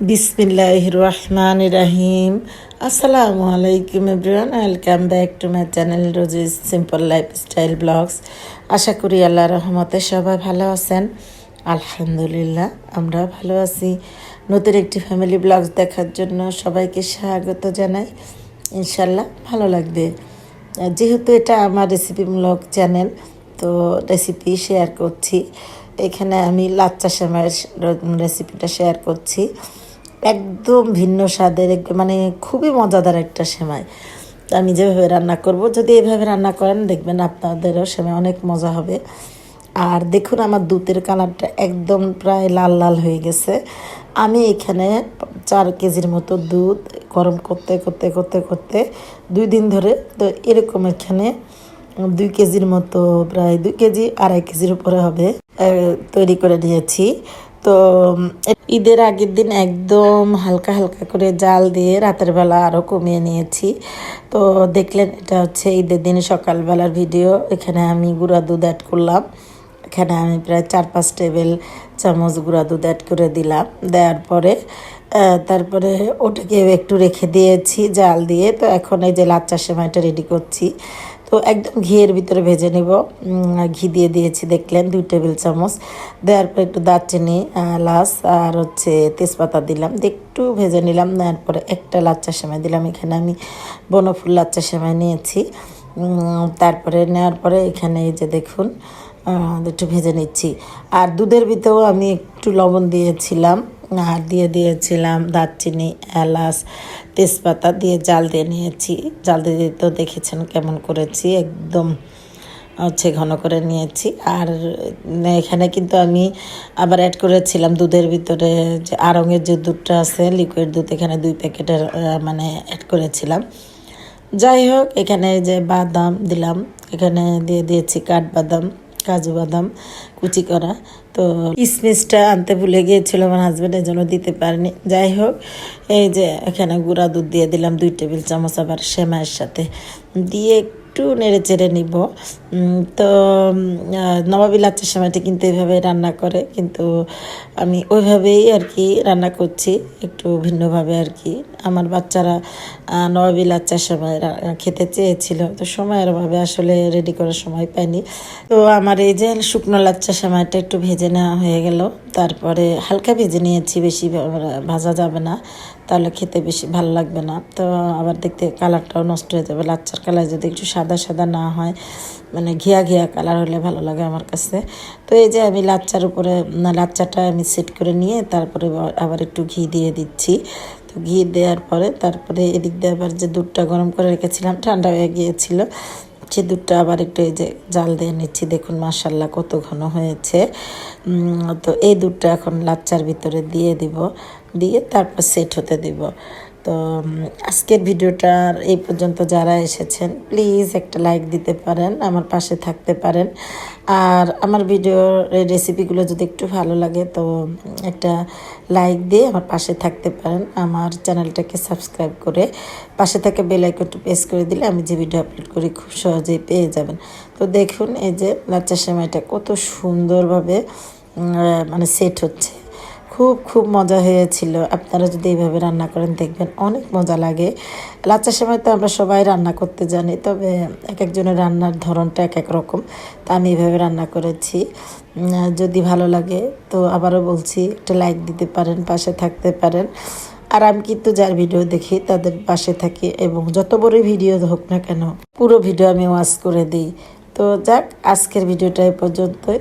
বিসমিল্লাহ রহমান রাহিম আসসালামু আলাইকুম everyone, welcome back to my channel Rosie's simple lifestyle blogs. আশা করি আল্লাহ রহমতে সবাই ভালো আছেন। আলহামদুলিল্লাহ আমরা ভালো আছি। নতুন একটি ফ্যামিলি ব্লগস দেখার জন্য সবাইকে স্বাগত জানাই। ইনশাল্লাহ ভালো লাগবে। যেহেতু এটা আমার রেসিপিমূলক চ্যানেল তো রেসিপি শেয়ার করছি। এখানে আমি লাচ্চা সেমাইয়ের রেসিপিটা শেয়ার করছি। একদম ভিন্ন স্বাদের মানে খুবই মজাদার একটা সেমাই। আমি যেভাবে রান্না করব, যদি এভাবে রান্না করেন, দেখবেন আপনাদেরও সেমাই অনেক মজা হবে। আর দেখুন আমার দুধের কালারটা একদম প্রায় লাল লাল হয়ে গেছে। আমি এখানে চার কেজির মতো দুধ গরম করতে করতে করতে করতে দুই দিন ধরে, তো এরকম এখানে দুই কেজির মতো, প্রায় দুই কেজি, আড়াই কেজির উপরে হবে তৈরি করে নিয়েছি। তো ঈদের আগের দিন একদম হালকা হালকা করে জাল দিয়ে রাতের বেলা আরও কমিয়ে নিয়েছি। তো দেখলেন, এটা হচ্ছে ঈদের দিন সকালবেলার ভিডিও। এখানে আমি গুঁড়া দুধ অ্যাড করলাম। এখানে আমি প্রায় চার পাঁচ টেবিল চামচ গুঁড়া দুধ অ্যাড করে দিলাম। দেওয়ার পরে তারপরে ওটাকে একটু রেখে দিয়েছি জাল দিয়ে। তো এখন এই যে লাচ্চা সেমাইটা রেডি করছি। তো একদম ঘিয়ের ভিতরে ভেজে নেব। ঘি দিয়ে দিয়েছি, দেখলেন, দুই টেবিল চামচ। দেওয়ার পর একটু দারচিনি লাস আর হচ্ছে তেজপাতা দিলাম। একটু ভেজে নিলাম নেওয়ার পরে একটা লাচ্চা সেমাই দিলাম। এখানে আমি বনফুল লাচ্চা সেমাই নিয়েছি। তারপরে নেওয়ার পরে এখানে এই যে দেখুন একটু ভেজে নিচ্ছি। আর দুধের ভিতরেও আমি একটু লবণ দিয়েছিলাম। আর দিয়ে দিয়েছিলাম দারচিনি, এলাচ, তেজপাতা দিয়ে জাল দিয়ে নিয়েছি। জাল দিয়ে তো দেখেছেন কেমন করেছি, একদম হচ্ছে ঘন করে নিয়েছি। আর এখানে কিন্তু আমি আবার অ্যাড করেছিলাম দুধের ভিতরে যে আড়ঙের যে দুধটা আছে লিকুইড দুধ, এখানে দুই প্যাকেটের মানে অ্যাড করেছিলাম। যাই হোক, এখানে যে বাদাম দিলাম, এখানে দিয়ে দিয়েছি কাঠবাদাম। কাজু বাদাম কুচি করা। তো কিসমিসটা আনতে ভুলে গিয়েছিল আমার হাজব্যান্ডের জন্য দিতে পারেনি। যাই হোক, এই যে এখানে গুঁড়া দুধ দিয়ে দিলাম, দুই টেবিল চামচ আবার সেমাইয়ের সাথে। দিয়ে একটু নেড়ে চেড়ে নিব। তো নবাবী লাচ্চার সময়টা কিন্তু এইভাবে রান্না করে, কিন্তু আমি ওইভাবেই আর কি রান্না করছি, একটু ভিন্নভাবে আর কি। আমার বাচ্চারা নবাবী লাচ্চার সময় খেতে চেয়েছিল, তো সময়ের অভাবে আসলে রেডি করার সময় পাইনি। তো আমার এই যে শুকনো লাচ্চা সময়টা একটু ভেজে নেওয়া হয়ে গেল, তারপরে হালকা ভেজে নিয়েছি, বেশি ভাজা যাবে না। তাহলে খেতে বেশি ভালো লাগবে না। তো আবার দেখতে কালারটাও নষ্ট হয়ে যাবে। লাচ্চার কালার যদি একটু সাদা সাদা না হয় মানে ঘিয়া ঘিয়া কালার হলে ভালো লাগে আমার কাছে। তো এই যে আমি লাচ্চার উপরে লাচ্চাটা আমি সেট করে নিয়ে তারপরে আবার একটু ঘি দিয়ে দিচ্ছি। তো ঘি দেওয়ার পরে, তারপরে এদিক দিয়ে আবার যে দুধটা গরম করে রেখেছিলাম, ঠান্ডা হয়ে গিয়েছিল। সে দুধটা আবার একটু এই যে জাল দিয়ে নিচ্ছি। দেখুন মাসাল্লাহ কত ঘন হয়েছে। তো এই দুধটা এখন লাচ্চার ভিতরে দিয়ে দিব। দিয়ে তারপর সেট হতে দিব। তো আজকের ভিডিওটার এই পর্যন্ত যারা এসেছেন প্লিজ একটা লাইক দিতে পারেন, আমার পাশে থাকতে পারেন। আর আমার ভিডিওর রেসিপিগুলো যদি একটু ভালো লাগে, তো একটা লাইক দিয়ে আমার পাশে থাকতে পারেন। আমার চ্যানেলটাকে সাবস্ক্রাইব করে পাশে থেকে বেল আইকনটি প্রেস করে দিলে আমি যে ভিডিও আপলোড করি, খুব সহজেই পেয়ে যাবেন। তো দেখুন, এই যে লাচ্চার সময়টা কত সুন্দরভাবে মানে সেট হচ্ছে। খুব খুব মজা হয়েছিল। আপনারা যদি এইভাবে রান্না করেন, দেখবেন অনেক মজা লাগে। লাচ্চার সময় তো আমরা সবাই রান্না করতে জানি, তবে এক একজনের রান্নার ধরনটা এক এক রকম। তা আমি এইভাবে রান্না করেছি। যদি ভালো লাগে, তো আবারও বলছি, একটা লাইক দিতে পারেন, পাশে থাকতে পারেন। আর আমি কিন্তু যার ভিডিও দেখি, তাদের পাশে থাকি এবং যত বড়ই ভিডিও হোক না কেন, পুরো ভিডিও আমি ওয়াচ করে দিই। তো যাক, আজকের ভিডিওটা এই পর্যন্তই।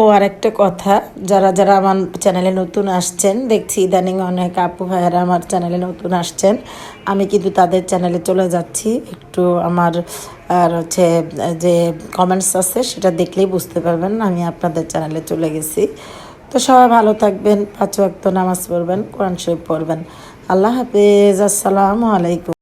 ও আর একটা কথা, যারা যারা আমার চ্যানেলে নতুন আসছেন, দেখছি ইদানিং অনেক আপু ভাইয়ারা আমার চ্যানেলে নতুন আসছেন। আমি কিন্তু তাদের চ্যানেলে চলে যাচ্ছি। একটু আমার, আর হচ্ছে, যে কমেন্টস আছে, সেটা দেখলেই বুঝতে পারবেন আমি আপনাদের চ্যানেলে চলে গেছি। তো সবাই ভালো থাকবেন, পাঁচ ওয়াক্ত নামাজ পড়বেন, কোরআন শরীফ পড়বেন। আল্লাহ হাফেজ, আসসালামু আলাইকুম।